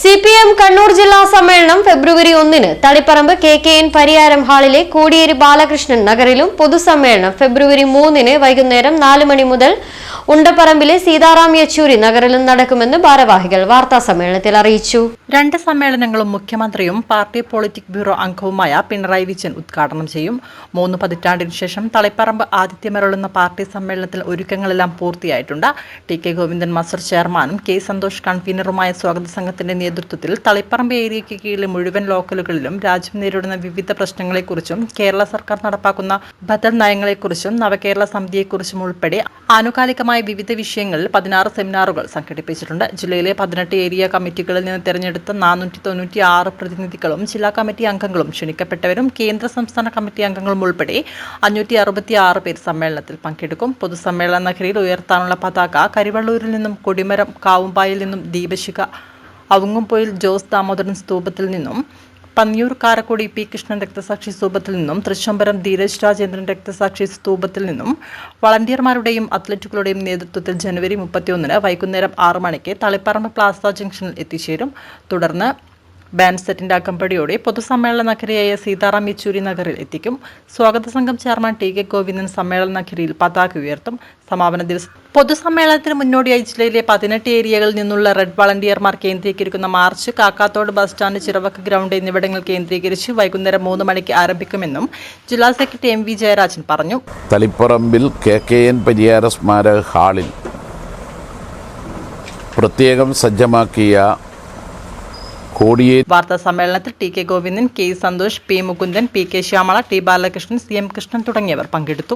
C P M Kannur ജില്ലാ സമ്മേളനം ഫെബ്രുവരി ഒന്നിന് Taliparamba K K N Pariyaram ഹാളിലെ Kodiyeri Balakrishnan നഗറിലും പൊതുസമ്മേളനം ഫെബ്രുവരി മൂന്നിന് വൈകുന്നേരം നാല് മണി മുതൽ ഉണ്ടപ്പറമ്പിലെ സീതാറാം യെച്ചൂരി നഗറിലും നടക്കുമെന്ന് ഭാരവാഹികൾ വാർത്താ സമ്മേളനത്തിൽ അറിയിച്ചു. രണ്ട് സമ്മേളനങ്ങളും മുഖ്യമന്ത്രിയും പാർട്ടി പോളിറ്റിക് ബ്യൂറോ അംഗവുമായ പിണറായി വിജയൻ ഉദ്ഘാടനം ചെയ്യും. മൂന്ന് പതിറ്റാണ്ടിനു ശേഷം തളിപ്പറമ്പ് ആതിഥ്യമരുളുന്ന പാർട്ടി സമ്മേളനത്തിൽ ഒരുക്കങ്ങളെല്ലാം പൂർത്തിയായിട്ടുണ്ട്. ടി കെ ഗോവിന്ദൻ മാസ്റ്റർ ചെയർമാനും കെ സന്തോഷ് കൺവീനറുമായ സ്വാഗത സംഘത്തിന്റെ നേതൃത്വത്തിൽ തളിപ്പറമ്പ് ഏരിയയ്ക്ക് കീഴിലെ മുഴുവൻ ലോക്കലുകളിലും രാജ്യം നേരിടുന്ന വിവിധ പ്രശ്നങ്ങളെക്കുറിച്ചും കേരള സർക്കാർ നടപ്പാക്കുന്ന ബദൽ നയങ്ങളെക്കുറിച്ചും നവകേരള സമിതിയെക്കുറിച്ചും ഉൾപ്പെടെ ആനുകാലികമായ വിവിധ വിഷയങ്ങളിൽ പതിനാറ് സെമിനാറുകൾ സംഘടിപ്പിച്ചിട്ടുണ്ട്. ജില്ലയിലെ പതിനെട്ട് ഏരിയ കമ്മിറ്റികളിൽ നിന്ന് തെരഞ്ഞെടുത്ത നാനൂറ്റി തൊണ്ണൂറ്റി ആറ് പ്രതിനിധികളും ജില്ലാ കമ്മിറ്റി അംഗങ്ങളും ക്ഷണിക്കപ്പെട്ടവരും കേന്ദ്ര സംസ്ഥാന കമ്മിറ്റി അംഗങ്ങളും ഉൾപ്പെടെ അഞ്ഞൂറ്റി അറുപത്തി ആറ് പേർ സമ്മേളനത്തിൽ പങ്കെടുക്കും. പൊതുസമ്മേളന നഗരിയിൽ ഉയർത്താനുള്ള പതാക കരിവള്ളൂരിൽ നിന്നും കൊടിമരം കാവുമ്പായിൽ നിന്നും ദീപശിഖ അവങ്ങുംപൊയിൽ ജോസ് ദാമോദരൻ സ്തൂപത്തിൽ നിന്നും പന്നിയൂർ കാരക്കുടി പി കൃഷ്ണൻ രക്തസാക്ഷി സ്തൂപത്തിൽ നിന്നും തൃശ്ശംബരം ധീരജ് രാജേന്ദ്രൻ രക്തസാക്ഷി സ്തൂപത്തിൽ നിന്നും വളണ്ടിയർമാരുടെയും അത്ലറ്റുകളുടെയും നേതൃത്വത്തിൽ ജനുവരി മുപ്പത്തിയൊന്നിന് വൈകുന്നേരം ആറ് മണിക്ക് തളിപ്പറമ്പ് പ്ലാസ ജംഗ്ഷനിൽ എത്തിച്ചേരും. തുടർന്ന് ബാൻഡ് സെറ്റിന്റെ അകമ്പടിയോടെ പൊതുസമ്മേളന നഗരിയായ സീതാറാം യെച്ചൂരി നഗറിൽ എത്തിക്കും. സ്വാഗത സംഘം ചെയർമാൻ ടി കെ ഗോവിന്ദൻ സമ്മേളന നഗരിയിൽ പതാക ഉയർത്തും. സമാപന ദിവസം പൊതുസമ്മേളനത്തിന് മുന്നോടിയായി ജില്ലയിലെ പതിനെട്ട് ഏരിയകളിൽ നിന്നുള്ള റെഡ് വളണ്ടിയർമാർ കേന്ദ്രീകരിക്കുന്ന march Kakkathodu bus stand Chiravakku ground എന്നിവിടങ്ങൾ കേന്ദ്രീകരിച്ച് വൈകുന്നേരം മൂന്ന് മണിക്ക് ആരംഭിക്കുമെന്നും ജില്ലാ സെക്രട്ടറി എം വി ജയരാജൻ പറഞ്ഞു. തളിപ്പറമ്പിൽ കെ കെ എൻ പരിയാര സ്മാരക ഹാളിൽ പ്രത്യേകം സജ്ജമാക്കിയ കോടിയേരി വാർത്താ സമ്മേളനത്തിൽ T K Govindan K Santhosh P Mukundan P K Shyamala T Balakrishnan C M Krishnan തുടങ്ങിയവർ പങ്കെടുത്തു.